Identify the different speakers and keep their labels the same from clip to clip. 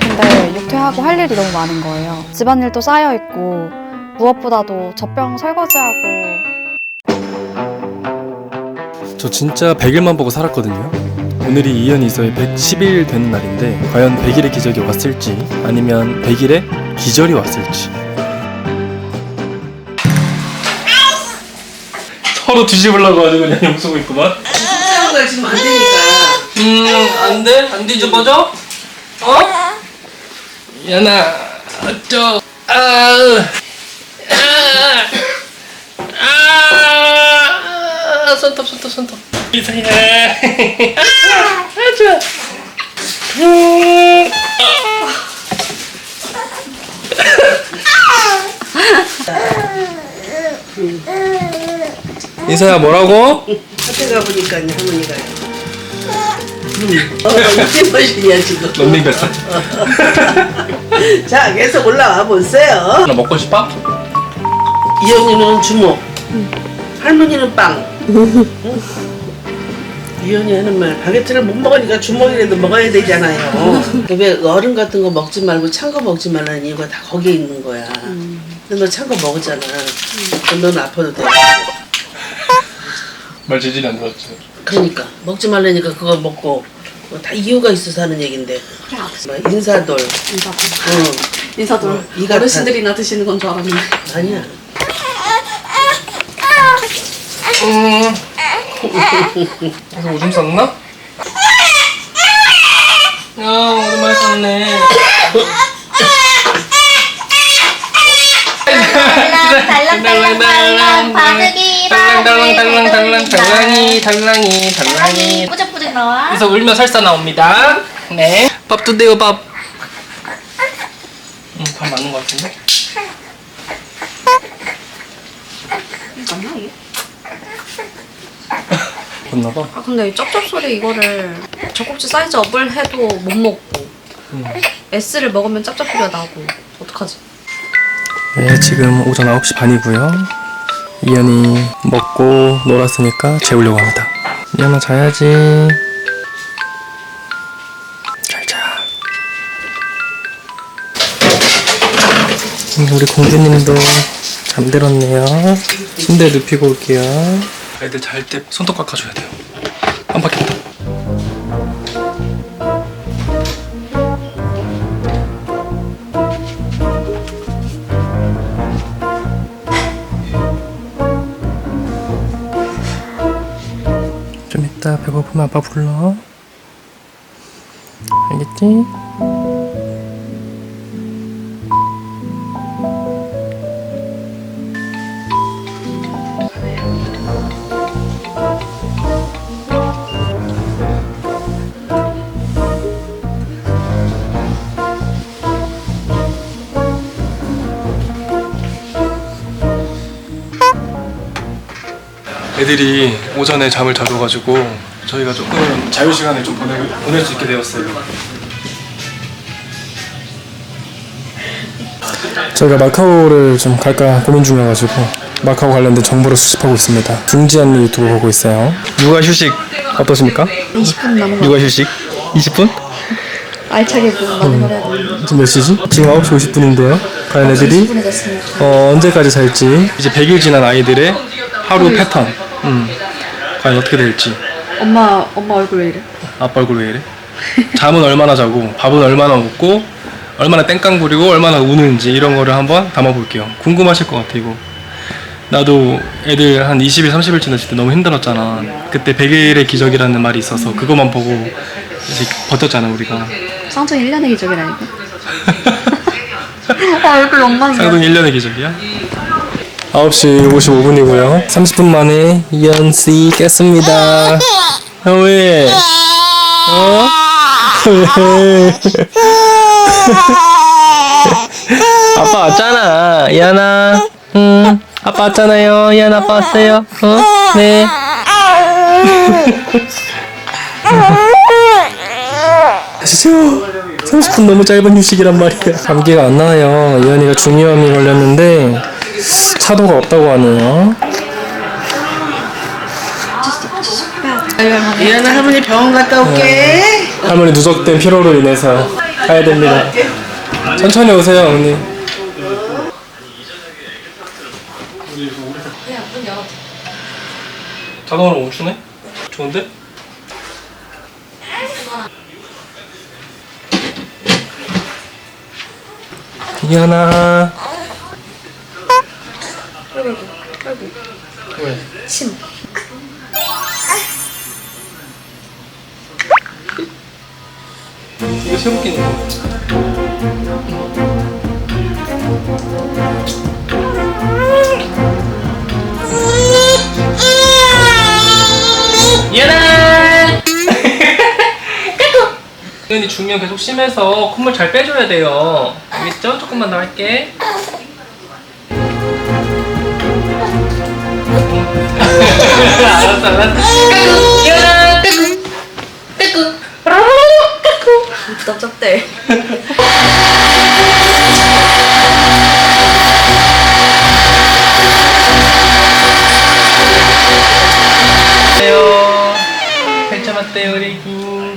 Speaker 1: 근데 육퇴하고 할 일이 너무 많은 거예요. 집안일도 쌓여 있고 무엇보다도 젖병 설거지하고
Speaker 2: 저 진짜 100일만 보고 살았거든요. 오늘이 이현 이서의 110일 되는 날인데 과연 100일의 기적이 왔을지 아니면 100일의 기절이 왔을지 서로 뒤집으려고 아주 그냥 용서고 있구만
Speaker 3: 태양 걸 지금 안 되니까.
Speaker 2: 음 안 돼 안 뒤집어져? 어? 연아 어쩌 아, 아, 아, 손톱 손톱 손톱 이사야 아 좋아 음. 이사야 뭐라고?
Speaker 3: 카페 가보니까 할머니가. 이게 멋이냐 지금.
Speaker 2: 런닝 뱃살
Speaker 3: 자, 계속 올라와 보세요.
Speaker 2: 나 먹고 싶어?
Speaker 3: 이현이는 주먹, 할머니는 빵. 응? 이현이 하는 말 바게트를 못 먹으니까 주먹이라도 먹어야 되잖아요. 왜 얼음 같은 거 먹지 말고 찬 거 먹지 말라는 이유가 다 거기에 있는 거야. 근데 너 찬 거 먹었잖아. 그럼 넌 아파도 돼.
Speaker 2: 말 재질이 안 들었지
Speaker 3: 그러니까 먹지 말라니까 그거 먹고 뭐다 이유가 있어서 하는 얘긴데. 뭐 인사돌.
Speaker 1: 인사도
Speaker 3: 응.
Speaker 1: 인사도
Speaker 3: 어, 이가
Speaker 1: 어르신들이나 드시는 건 줄 알았는데
Speaker 3: 아니야.
Speaker 2: 그래서 오줌 쌌나? 아 오랜만에 쌌네
Speaker 4: 달랑달랑달랑 바르기
Speaker 2: 달랑달랑 달랑 달랑 달랑이 달랑이 달랑이.
Speaker 4: 뿌적뿌적 나와.
Speaker 2: 그래서 울면 설사 나옵니다. 네. 밥도 돼요 밥. 응, 밥 맞는 것 같은데?
Speaker 1: 맞나 이게?
Speaker 2: 맞나 봐.
Speaker 1: 아 근데 이 쩝쩝 소리 이거를 젖꼭지 사이즈 업을 해도 못 먹고 S를 먹으면 짭짭 소리가 나고 어떡하지?
Speaker 2: 네 지금 오전 9시 반이고요. 이현이 먹고 놀았으니까 재우려고 합니다. 이현아 자야지. 잘자. 음, 우리 공주님도 잠들었네요. 침대에 눕히고 올게요. 애들 잘 때 손톱 깎아줘야 돼요. 안 바뀌 배고프면 아빠 불러 알겠지? 애들이 오전에 잠을 잘 자가지고 저희가 조금 자유 시간을 좀 보내, 보낼 수 있게 되었어요. 저희가 마카오를 좀 갈까 고민 중이어가지고 마카오 관련된 정보를 수집하고 있습니다. 둥지언니 유튜브 보고 있어요. 육아 휴식 어떠십니까?
Speaker 1: 20분 남은 거
Speaker 2: 육아 휴식 20분?
Speaker 1: 알차게 보고 많은 걸 해야
Speaker 2: 지금 몇 시지? 지금 9시 50분인데요. 과연 애들이
Speaker 1: 20분이 됐으니까
Speaker 2: 어, 언제까지 잘지 이제 100일 지난 아이들의 하루 패턴 음. 과연 어떻게 될지
Speaker 1: 엄마 엄마 얼굴 왜 이래?
Speaker 2: 아빠 얼굴 왜 이래? 잠은 얼마나 자고 밥은 얼마나 먹고 얼마나 땡깡 부리고 얼마나 우는지 이런 거를 한번 담아볼게요. 궁금하실 것 같아 이거. 나도 애들 한 20일 30일 지났을 때 너무 힘들었잖아. 그때 100일의 기적이라는 말이 있어서 그것만 보고 이제 버텼잖아 우리가.
Speaker 1: 쌍둥이 1년의 기적이라니까. 아 얼굴 엉망이야.
Speaker 2: 쌍둥이 1년의 기적이야? 9시 55분이고요. 30분 만에 이연씨 깼습니다 어, 왜? 어? 왜? 아빠 왔잖아 이안아 응 아빠 왔잖아요 이안 아빠 왔어요 어? 네 아시죠? 30분 너무 짧은 휴식이란 말이야 감기가 안 나요 이안이가 중이염이 걸렸는데 차도가 없다고 하네요
Speaker 3: 이현아 할머니 병원 갔다 올게.
Speaker 2: 할머니 누적된 피로로 인해서 가야 됩니다. 천천히 오세요, 언니. 자동으로 멈추네? 좋은데? 이현아. 왜?
Speaker 1: 침.
Speaker 2: 이거 세고 끼는 거. 얘나! 은이 중면 계속 심해서 콧물 잘 빼줘야 돼요. 알겠죠? 조금만 더 할게. 알았어, 알았어. 얘나!
Speaker 1: 쩝쩝대.
Speaker 2: 안녕하세요. 괜찮았대요,
Speaker 1: 리구.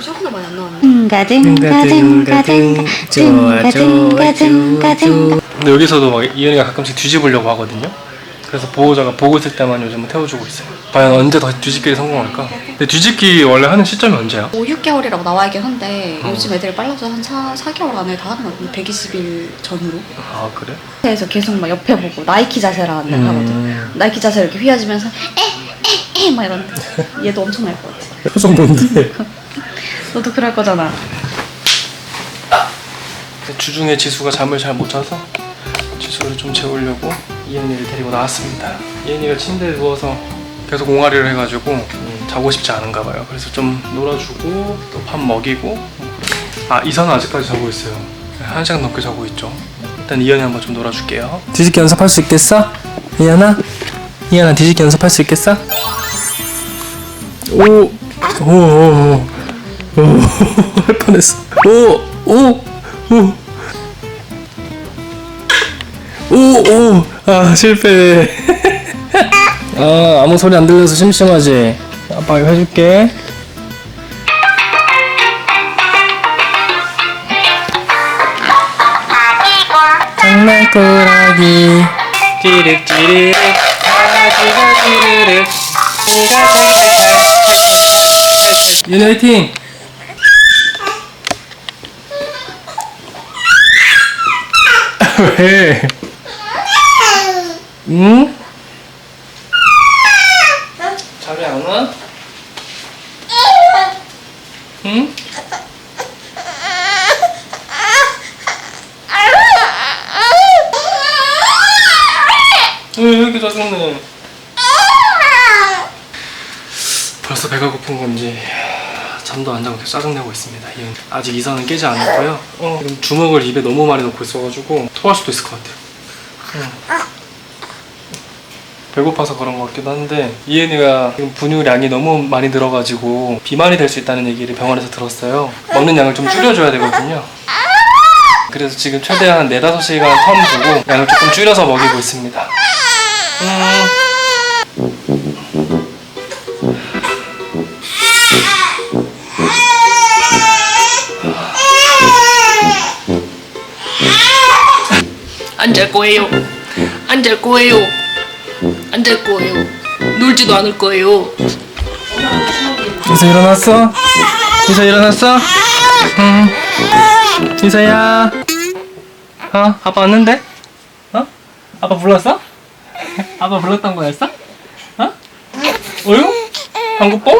Speaker 1: 쇼크도 많이 안 나왔네.
Speaker 4: 등가등가 등가 등가 등가 등가 등가 등가
Speaker 2: 근데 여기서도 막 이현이가 가끔씩 뒤집으려고 하거든요. 그래서 보호자가 보고 있을 때만 요즘은 태워주고 있어요. 과연 언제 다시 뒤집기에 성공할까? 근데 뒤집기 원래 하는 시점이 언제야?
Speaker 1: 5, 6개월이라고 나와 있긴 한데 요즘 애들이 빨라서 한 4, 4개월 안에 다 하는 것 같은데 120일 전후로
Speaker 2: 아 그래?
Speaker 1: 그래서 계속 막 옆에 보고 나이키 자세라
Speaker 2: 음.
Speaker 1: 하거든 나이키 자세로 이렇게 휘어지면서 에에에 막 이러는데 얘도 엄청 날 것 같아
Speaker 2: 표정 뭔데?
Speaker 1: 너도 그럴 거잖아
Speaker 2: 주중에 지수가 잠을 잘 못 자서 지수를 좀 재우려고 이현이를 데리고 나왔습니다. 이현이가 침대에 누워서 계속 옹알이를 해가지고 음, 자고 싶지 않은가 봐요. 그래서 좀 놀아주고 또 밥 먹이고 아 이선은 아직까지 자고 있어요. 한 시간 넘게 자고 있죠. 일단 이현이 한번 좀 놀아줄게요. 뒤집기 연습할 수 있겠어? 이현아? 이현아 뒤집기 연습할 수 있겠어? 오! 오! 오! 오! 할 뻔했어. 오! 오! 오! 오! 오! 아 실패. 아 아무 소리 안 들려서 심심하지. 아빠가 이거 해줄게. 장난꾸러기 찌릿찌릿 아기가 찌르륵 이가 살살살 윤 화이팅! 왜? 응? 잠이 안 와? 응? 왜 이렇게 짜증내? 벌써 배가 고픈 건지 잠도 안 자고 계속 짜증내고 있습니다. 얘는 아직 이선은 깨지 않았고요. 어, 지금 주먹을 입에 너무 많이 넣고 있어가지고 토할 수도 있을 것 같아요. 응. 배고파서 그런 것 같기도 한데 이은이가 지금 분유량이 너무 많이 늘어가지고 비만이 될 수 있다는 얘기를 병원에서 들었어요. 먹는 양을 좀 줄여줘야 되거든요. 그래서 지금 최대한 4, 5시간 텀 두고 양을 조금 줄여서 먹이고 있습니다. 음.
Speaker 5: 안잘 거예요. 안 잘 거예요. 안잘 거예요. 놀지도 않을 거예요.
Speaker 2: 이서 일어났어? 이서 일어났어? 응. 이서야. 어? 아빠 왔는데? 어? 아빠 불렀어? 아빠 불렀던 거였어? 어? 어유? 방구 뽕?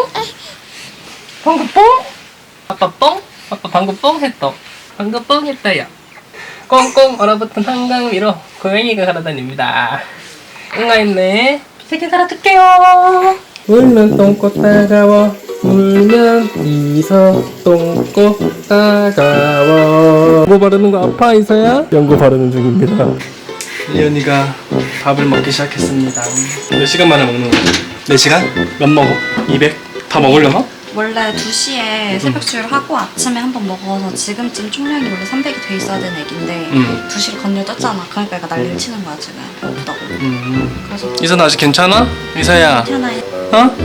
Speaker 2: 방구 뽕? 아빠 뽕? 아빠 방구 뽕 했어. 방구 뽕 했어요. 꽁꽁 얼어붙은 한강 위로 고양이가 걸어다닙니다. 응아 있네. 세개 달아줄게요. 울면 똥꼬 따가워. 울면 이서 똥꼬 따가워. 뭐 바르는 거 아파 이서야? 연고 바르는 중입니다. 이현이가 밥을 먹기 시작했습니다. 몇 시간 만에 먹는 거야? 4시간? 몇 먹어? 200? 다 먹으려나?
Speaker 1: 원래 2시에 음. 새벽 수유를 하고 아침에 한 번 먹어서 지금쯤 총량이 원래 300이 돼 있어야 되는 애긴데
Speaker 2: 음.
Speaker 1: 2시로 건너 떴잖아. 그러니까 얘가 난리를 음. 치는 거야 지금. 없다고.
Speaker 2: 음. 이선아 아직 괜찮아? 이사야
Speaker 1: 태어나야
Speaker 2: 어?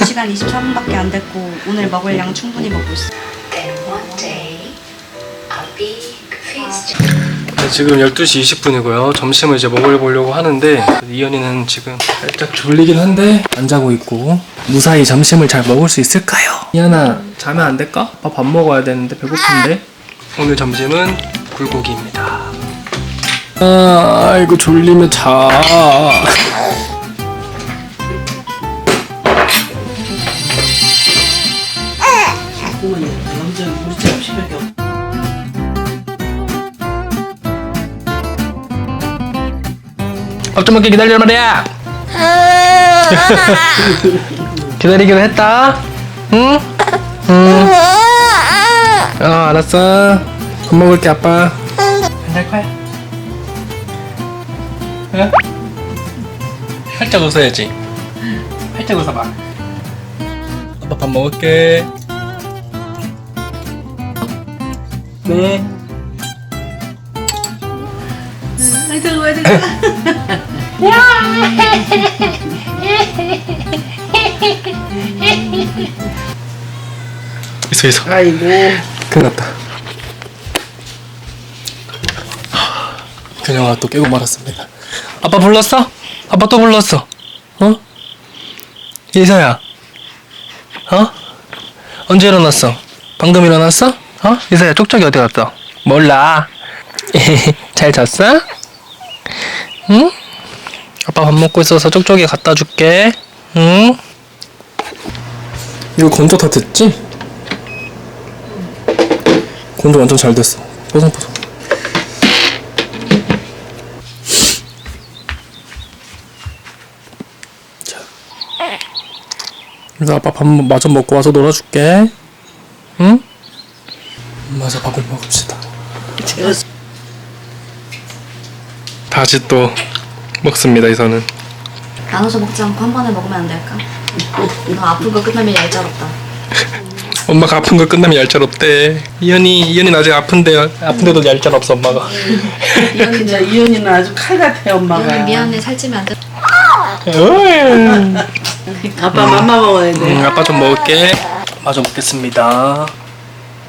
Speaker 1: 2시간 23분밖에 안 됐고 오늘 먹을 양 충분히 먹고 있어.
Speaker 2: Then one day, a big feast. 지금 12시 20분이고요. 점심을 이제 먹으려고 하는데 이현이는 지금 살짝 졸리긴 한데 안 자고 있고 무사히 점심을 잘 먹을 수 있을까요? 이현아 자면 안 될까? 밥, 밥 먹어야 되는데 배고픈데 오늘 점심은 굴고기입니다. 아, 이거 졸리면 자. 밥 좀 먹게 기다려 말이야. 아. 기다리기로 했다. 응? 응. 어, 알았어. 밥 먹을게 아빠. 안잘 거야? 응? 활짝 웃어야지. 활짝 웃어봐. 아빠 밥 먹을게. 네.
Speaker 1: 아이, 들어와, 들어와.
Speaker 2: 있어 있어
Speaker 3: 아이고
Speaker 2: 큰일 났다 그녀가 또 깨고 말았습니다 아빠 불렀어? 아빠 또 불렀어 어? 이사야. 어? 언제 일어났어? 방금 일어났어? 어? 이사야 쪽쪽이 어디 갔어? 몰라 잘 잤어? 응? 아빠 밥 먹고 있어서 쪽쪽이 갖다 줄게. 응? 이거 건조 다 됐지? 건조 완전 잘 됐어. 뽀송뽀송. 자. 그래서 아빠 밥 마저 먹고 와서 놀아줄게. 응? 엄마, 저 밥을 먹읍시다. 다시 또 먹습니다 이선은
Speaker 1: 나눠서 먹지 않고 한 번에 먹으면 안 될까? 너 아픈 거 끝나면 얄짤없다.
Speaker 2: 엄마가 아픈 거 끝나면 얄짤 없대 이현이 이현이 아직 아픈데 아픈데도 얄짤 없어 엄마가
Speaker 3: 진짜 이윤이는 아주 칼 같아 엄마가.
Speaker 1: 미안해 살찌면 안 돼.
Speaker 3: 아빠 맘마 먹어야 돼.
Speaker 2: 아빠 좀 먹을게 엄마 좀 먹겠습니다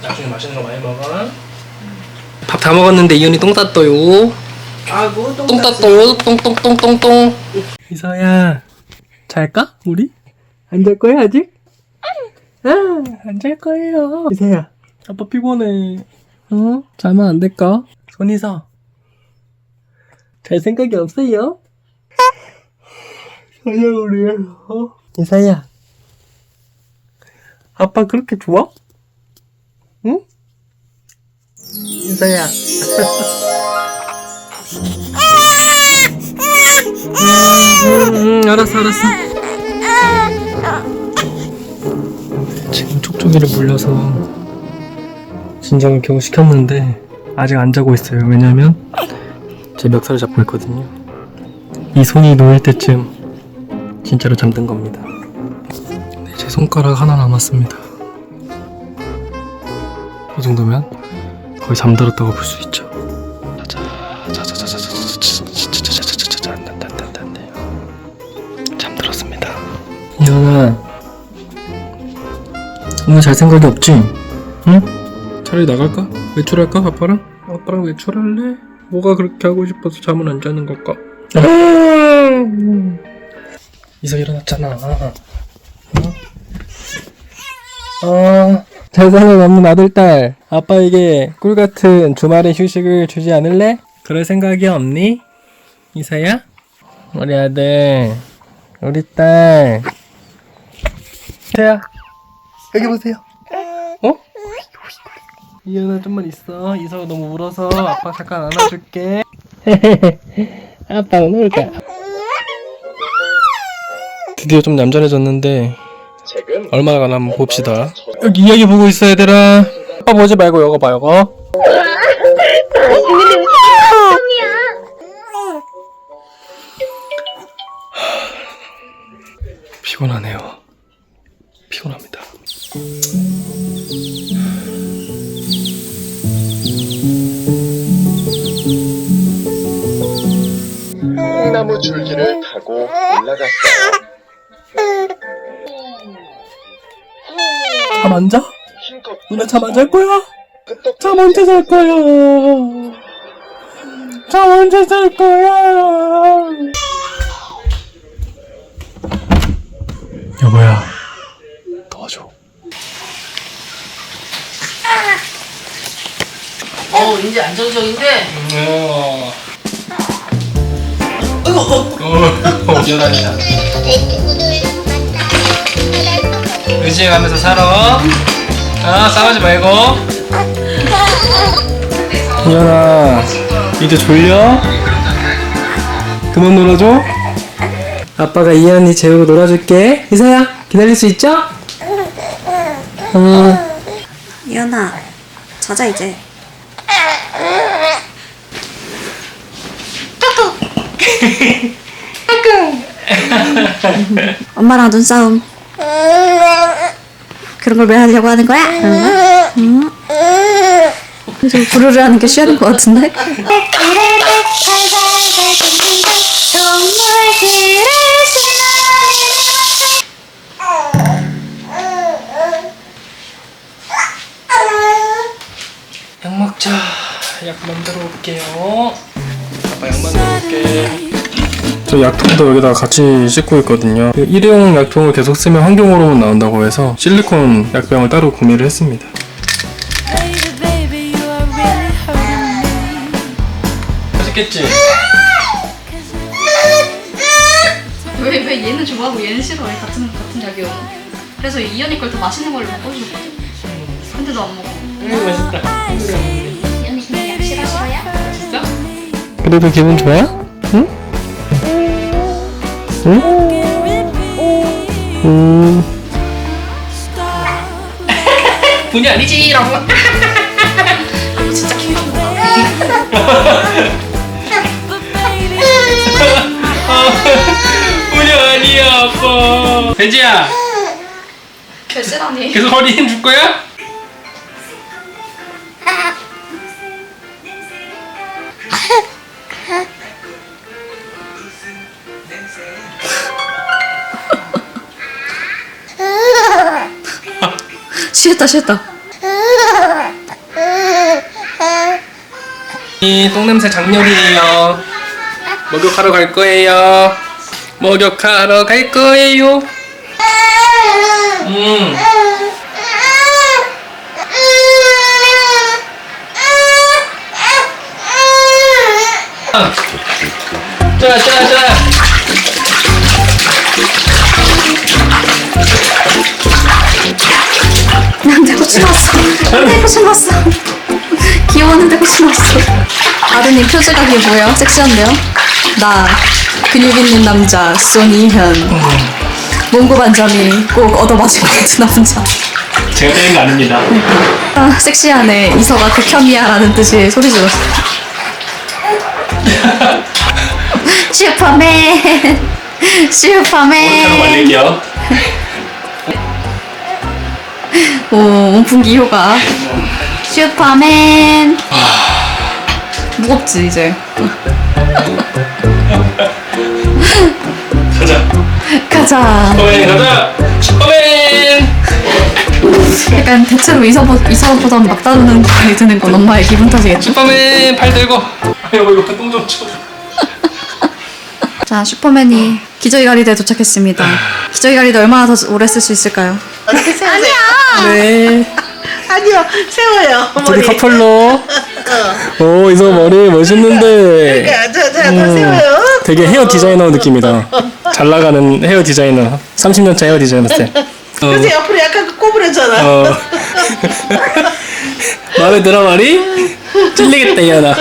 Speaker 2: 나중에 맛있는 거 많이 먹어 밥 다 먹었는데 이현이 똥 쌌어요
Speaker 3: 아이고
Speaker 2: 똥따똥 똥똥똥똥똥 이서야 잘까 우리? 안 잘 거야 아직? 아안 잘 거예요 이서야 아빠 피곤해 어? 자면 안 될까? 손이서 잘 생각이 없어요? 서야 우리 어? 이서야 아빠 그렇게 좋아? 응? 이서야 음, 알았어, 알았어. 지금 촉촉이를 물려서 진정을 겨우 시켰는데 아직 안 자고 있어요. 왜냐면 제 멱살을 잡고 있거든요. 이 손이 놓일 때쯤 진짜로 잠든 겁니다. 네, 제 손가락 하나 남았습니다. 이 정도면 거의 잠들었다고 볼 수 있죠. 현아 오늘 잘 생각이 없지? 응? 차라리 나갈까? 외출할까? 아빠랑? 아빠랑 외출할래? 뭐가 그렇게 하고 싶어서 잠을 안 자는 걸까? 아! 이사 일어났잖아 어? 아 세상에 없는 아들딸 아빠에게 꿀같은 주말의 휴식을 주지 않을래? 그럴 생각이 없니? 이사야? 우리 아들 우리 딸 태야. 여기 보세요. 어? 이현아 좀만 있어. 이서가 너무 울어서 아빠 잠깐 안아줄게. 아빠는 울까? 드디어 좀 얌전해졌는데 얼마나 가나 한번 봅시다. 여기 이야기 보고 있어 얘들아. 아빠 보지 말고 이거 봐 이거. 피곤하네요.
Speaker 6: 콩나무 줄기를 타고 올라갔어요.
Speaker 2: 잠 안 자? 누나 잠 안 잘 거야? 잠 언제 잘 거야? 잠 언제 잘 거야? 여보야, 도와줘.
Speaker 3: 어 이제 안정적인데.
Speaker 2: 어, 뛰어다니다. 의지해가면서 살아. 아, 싸우지 말고. 이현아, 이제 졸려? 그만 놀아줘. 아빠가 이현이 재우고 놀아줄게. 이사야, 기다릴 수 있죠? 어.
Speaker 6: 이현아, 자자 이제. 엄마랑 눈싸움. 그런 걸 왜 하려고 하는 거야? 응? 응? 좀 부르르 하는 게 쉬하는 것 같은데?
Speaker 2: 약 먹자. 약 만들어 올게요. 아빠 약 만들어 올게. 저 약통도 여기다가 같이 싣고 있거든요. 그 일회용 약통을 계속 쓰면 환경 호르몬 나온다고 해서 실리콘 약병을 따로 구매를 했습니다. 맛있겠지?
Speaker 6: 왜, 왜 얘는 좋아하고 얘는 싫어해? 같은, 같은 약이요. 그래서 이현이 걸 더 맛있는 걸로 바꿔주셨거든? 근데 너 안 먹어.
Speaker 2: 음 맛있다. 그래도 기분 좋아? 응? 응? 음.
Speaker 7: 분이 아니지 라고.
Speaker 6: 진짜 킹받는다.
Speaker 2: 분이 아니야 아빠. 돼지야,
Speaker 6: 개쓰라니.
Speaker 2: 계속 허리 힘줄 거야?
Speaker 6: 쉬었다, 쉬었다.
Speaker 2: 이 똥냄새 장렬이에요. 목욕하러 갈 거예요. 목욕하러 갈 거예요. 음. 자, 자, 자.
Speaker 6: 나 났어. 나한테 고추 났어. 귀여웠는데 고추 났어. 아드님 표지각이 뭐예요? 섹시한데요? 나 근육 있는 남자 손이현. 몽고 반점이 꼭 얻어맞을 것 같은 남자.
Speaker 2: 제가 때린 거 아닙니다.
Speaker 6: 아, 섹시하네. 이서가 극혐이야 라는 뜻의 소리 질렀어. 슈퍼맨. 슈퍼맨.
Speaker 2: 말릴게요.
Speaker 6: 오, 온풍기 효과. 슈퍼맨. 무겁지, 이제.
Speaker 2: 가자.
Speaker 6: 가자.
Speaker 2: 슈퍼맨 가자. 슈퍼맨.
Speaker 6: 약간 대체로 이서보, 이서보다 막 다루는 생각이 드는 건 엄마의 기분 탓이겠죠?
Speaker 2: 슈퍼맨 팔 들고. 아, 여보 이거 똥좀 쳐.
Speaker 6: 자, 슈퍼맨이 기저귀 가리대에 도착했습니다. 기저귀 가리대 얼마나 더 오래 쓸 수 있을까요?
Speaker 3: 아니야
Speaker 2: 네.
Speaker 3: 아니요 세워요
Speaker 2: 둘이
Speaker 3: 머리
Speaker 2: 커플로. 오 이서 머리 멋있는데.
Speaker 3: 자자자
Speaker 2: 음.
Speaker 3: 세워요
Speaker 2: 되게 헤어 디자이너 느낌이다. 잘 나가는 헤어 디자이너. 30년차 헤어 디자이너 쌤. 어.
Speaker 3: 그래서 옆으로 약간 꼬부려잖아
Speaker 2: 어. 마음에 들어 머리? 찔리겠다 이 하나.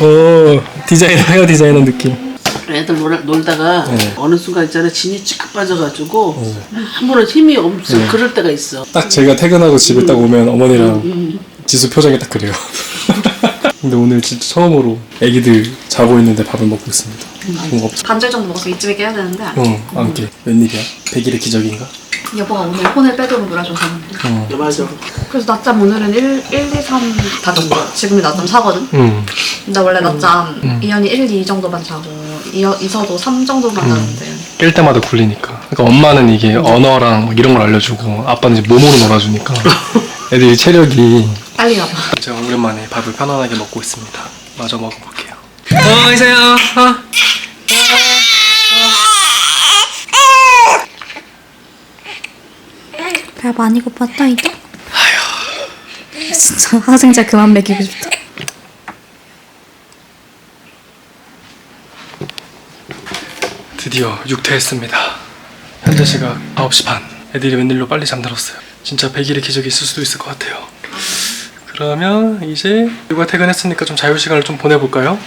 Speaker 2: 오 디자이너 헤어 디자이너 느낌.
Speaker 3: 애들 놀, 놀다가
Speaker 2: 네.
Speaker 3: 어느 순간 있잖아 진이 찌끗 빠져가지고 아무런 힘이 없어
Speaker 2: 네.
Speaker 3: 그럴 때가 있어
Speaker 2: 딱 제가 퇴근하고 집에 딱 오면 어머니랑 지수 표정이 딱 그래요. 근데 오늘 진짜 처음으로 애기들 자고 있는데 밥을 먹고 있습니다. 뭔가 없죠.
Speaker 6: 반절 정도 먹어서 이쯤에 깨야 되는데
Speaker 2: 응, 안깨. 웬일이야? 백일의 기적인가?
Speaker 6: 여보가 오늘 폰을 빼도록 놀아줘서
Speaker 2: 응.
Speaker 3: 맞아
Speaker 6: 그래서 낮잠 오늘은 1, 1 2, 3 다 잤어 지금이 낮잠 4거든
Speaker 2: 응.
Speaker 6: 근데 원래 낮잠 이현이 1, 2 정도만 자고 이, 이서도 3 정도만 자는데
Speaker 2: 깰 때마다 굴리니까. 그러니까 엄마는 이게 언어랑 막 이런 걸 알려주고 아빠는 이제 몸으로 놀아주니까 애들이 체력이
Speaker 1: 빨리 가봐.
Speaker 2: 제가 오랜만에 밥을 편안하게 먹고 있습니다. 마저 먹어볼게요. 어, 이세요. 어.
Speaker 1: 배 많이 고팠다 이제? 아휴. 진짜 학생자 그만 먹이고 싶다.
Speaker 2: 드디어 육퇴했습니다. 현재 시각 9시 반. 애들이 웬일로 빨리 잠들었어요. 진짜 100일의 기적이 있을 수도 있을 것 같아요. 그러면 이제 육아 퇴근했으니까 좀 자유 시간을 좀 보내볼까요?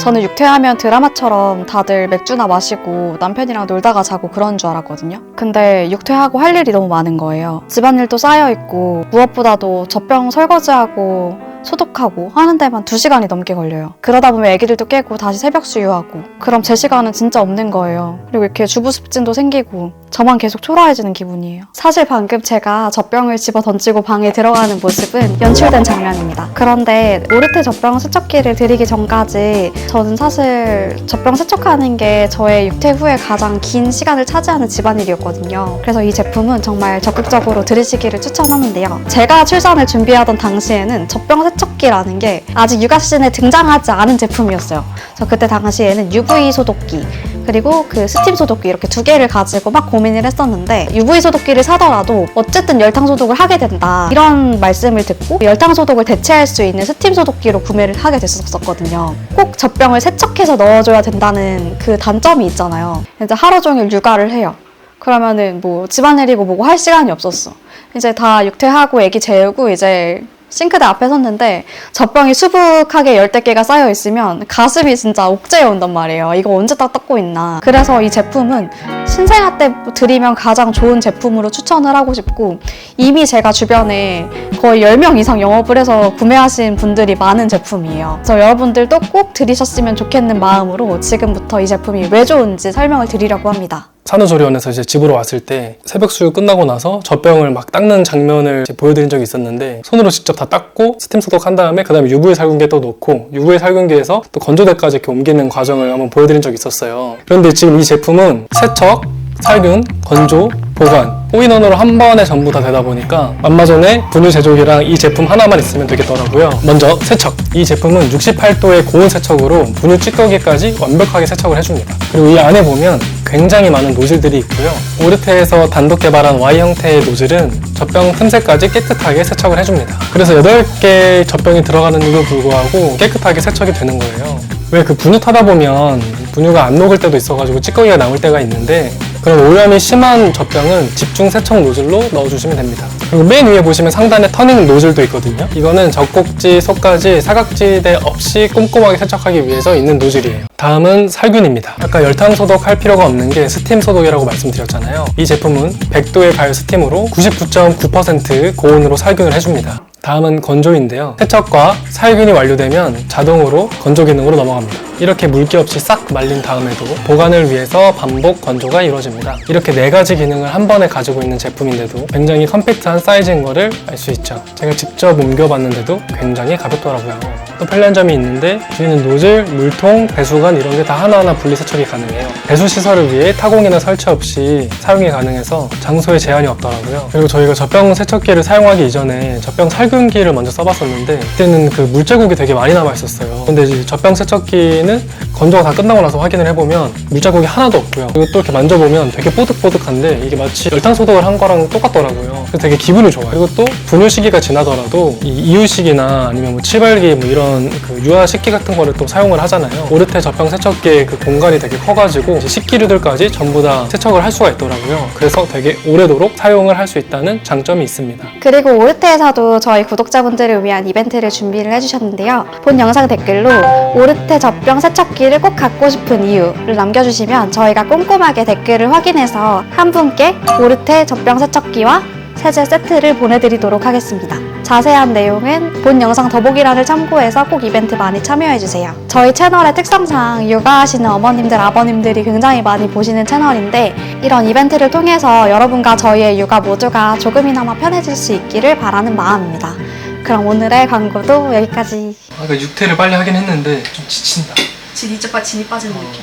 Speaker 6: 저는 육퇴하면 드라마처럼 다들 맥주나 마시고 남편이랑 놀다가 자고 그런 줄 알았거든요. 근데 육퇴하고 할 일이 너무 많은 거예요. 집안일도 쌓여있고 무엇보다도 젖병 설거지하고 소독하고 하는 데만 2시간이 넘게 걸려요. 그러다 보면 애기들도 깨고 다시 새벽 수유하고 그럼 제 시간은 진짜 없는 거예요. 그리고 이렇게 주부 습진도 생기고 저만 계속 초라해지는 기분이에요. 사실 방금 제가 젖병을 집어 던지고 방에 들어가는 모습은 연출된 장면입니다. 그런데 오르테 젖병 세척기를 드리기 전까지 저는 사실 젖병 세척하는 게 저의 육퇴 후에 가장 긴 시간을 차지하는 집안일이었거든요. 그래서 이 제품은 정말 적극적으로 들으시기를 추천하는데요. 제가 출산을 준비하던 당시에는 젖병 세척기라는 게 아직 육아씬에 등장하지 않은 제품이었어요. 저 그때 당시에는 UV 소독기 그리고 그 스팀 소독기 이렇게 두 개를 가지고 막 고 민을 했었는데 UV 소독기를 사더라도 어쨌든 열탕 소독을 하게 된다 이런 말씀을 듣고 열탕 소독을 대체할 수 있는 스팀 소독기로 구매를 하게 됐었거든요. 꼭 젖병을 세척해서 넣어줘야 된다는 그 단점이 있잖아요. 이제 하루 종일 육아를 해요. 그러면은 뭐 집안 일이고 뭐고 할 시간이 없었어. 이제 다 육퇴하고 애기 재우고 이제 싱크대 앞에 섰는데 젖병이 수북하게 열대 개가 쌓여 있으면 가슴이 진짜 옥죄어 온단 말이에요. 이거 언제 다 닦고 있나. 그래서 이 제품은 신생아 때 드리면 가장 좋은 제품으로 추천을 하고 싶고 이미 제가 주변에 거의 10명 이상 영업을 해서 구매하신 분들이 많은 제품이에요. 그래서 여러분들도 꼭 들이셨으면 좋겠는 마음으로 지금부터 이 제품이 왜 좋은지 설명을 드리려고 합니다.
Speaker 2: 산후조리원에서 이제 집으로 왔을 때 새벽 수유 끝나고 나서 젖병을 막 닦는 장면을 보여드린 적이 있었는데 손으로 직접 다 닦고 스팀 소독한 다음에 그 다음에 UV 살균기에 또 넣고 UV 살균기에서 또 건조대까지 이렇게 옮기는 과정을 한번 보여드린 적이 있었어요. 그런데 지금 이 제품은 세척, 살균, 건조, 보관 올인원으로 한 번에 전부 다 되다 보니까 얼마 전에 분유 제조기랑 이 제품 하나만 있으면 되겠더라고요. 먼저 세척. 이 제품은 68도의 고온 세척으로 분유 찌꺼기까지 완벽하게 세척을 해줍니다. 그리고 이 안에 보면 굉장히 많은 노즐들이 있고요. 오르테에서 단독 개발한 Y 형태의 노즐은 젖병 틈새까지 깨끗하게 세척을 해줍니다. 그래서 8개의 젖병이 들어가는 데도 불구하고 깨끗하게 세척이 되는 거예요. 왜 그 분유 타다 보면 분유가 안 녹을 때도 있어가지고 찌꺼기가 남을 때가 있는데 그런 오염이 심한 젖병은 집중 세척 노즐로 넣어주시면 됩니다. 그리고 맨 위에 보시면 상단에 터닝 노즐도 있거든요. 이거는 젖꼭지, 속까지 사각지대 없이 꼼꼼하게 세척하기 위해서 있는 노즐이에요. 다음은 살균입니다. 아까 열탕 소독할 필요가 없는 게 스팀 소독이라고 말씀드렸잖아요. 이 제품은 100도의 가열 스팀으로 99.9% 고온으로 살균을 해줍니다. 다음은 건조인데요. 세척과 살균이 완료되면 자동으로 건조 기능으로 넘어갑니다. 이렇게 물기 없이 싹 말린 다음에도 보관을 위해서 반복 건조가 이루어집니다. 이렇게 네 가지 기능을 한 번에 가지고 있는 제품인데도 굉장히 컴팩트한 사이즈인 거를 알 수 있죠. 제가 직접 옮겨봤는데도 굉장히 가볍더라고요. 또 편리한 점이 있는데 뒤에는 노즐, 물통, 배수관 이런 게 다 하나하나 분리 세척이 가능해요. 배수 시설을 위해 타공이나 설치 없이 사용이 가능해서 장소에 제한이 없더라고요. 그리고 저희가 젖병 세척기를 사용하기 이전에 젖병 살균 기를 먼저 써봤었는데 그때는 그 물자국이 되게 많이 남아 있었어요. 근데 이제 젖병 세척기는 건조가 다 끝나고 나서 확인을 해보면 물자국이 하나도 없고요. 그리고 또 이렇게 만져보면 되게 뽀득뽀득한데 이게 마치 열탕 소독을 한 거랑 똑같더라고요. 그래서 되게 기분이 좋아요. 그리고 또 분유 시기가 지나더라도 이 이유식이나 아니면 뭐 치발기 뭐 이런 그 유아 식기 같은 거를 또 사용을 하잖아요. 오르테 젖병 세척기의 그 공간이 되게 커가지고 식기류들까지 전부 다 세척을 할 수가 있더라고요. 그래서 되게 오래도록 사용을 할 수 있다는 장점이 있습니다.
Speaker 6: 그리고 오르테에서도 저희 구독자분들을 위한 이벤트를 준비를 해주셨는데요. 본 영상 댓글로 오르테 젖병 세척기 를 꼭 갖고 싶은 이유를 남겨주시면 저희가 꼼꼼하게 댓글을 확인해서 한 분께 오르테 젖병 세척기와 세제 세트를 보내드리도록 하겠습니다. 자세한 내용은 본 영상 더보기란을 참고해서 꼭 이벤트 많이 참여해주세요. 저희 채널의 특성상 육아하시는 어머님들, 아버님들이 굉장히 많이 보시는 채널인데 이런 이벤트를 통해서 여러분과 저희의 육아 모두가 조금이나마 편해질 수 있기를 바라는 마음입니다. 그럼 오늘의 광고도 여기까지.
Speaker 2: 아까 육퇴를 빨리 하긴 했는데 좀 지친다.
Speaker 1: 진 이제 빠 진이 빠지는 느낌.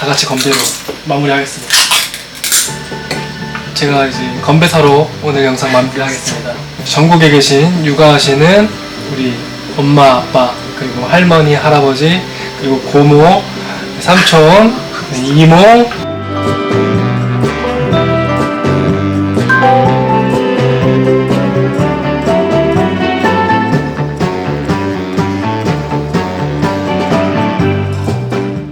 Speaker 2: 다 같이 건배로 마무리하겠습니다. 제가 이제 건배 사로 오늘 영상 마무리하겠습니다. 전국에 계신 육아하시는 우리 엄마, 아빠, 그리고 할머니, 할아버지, 그리고 고모, 삼촌, 이모,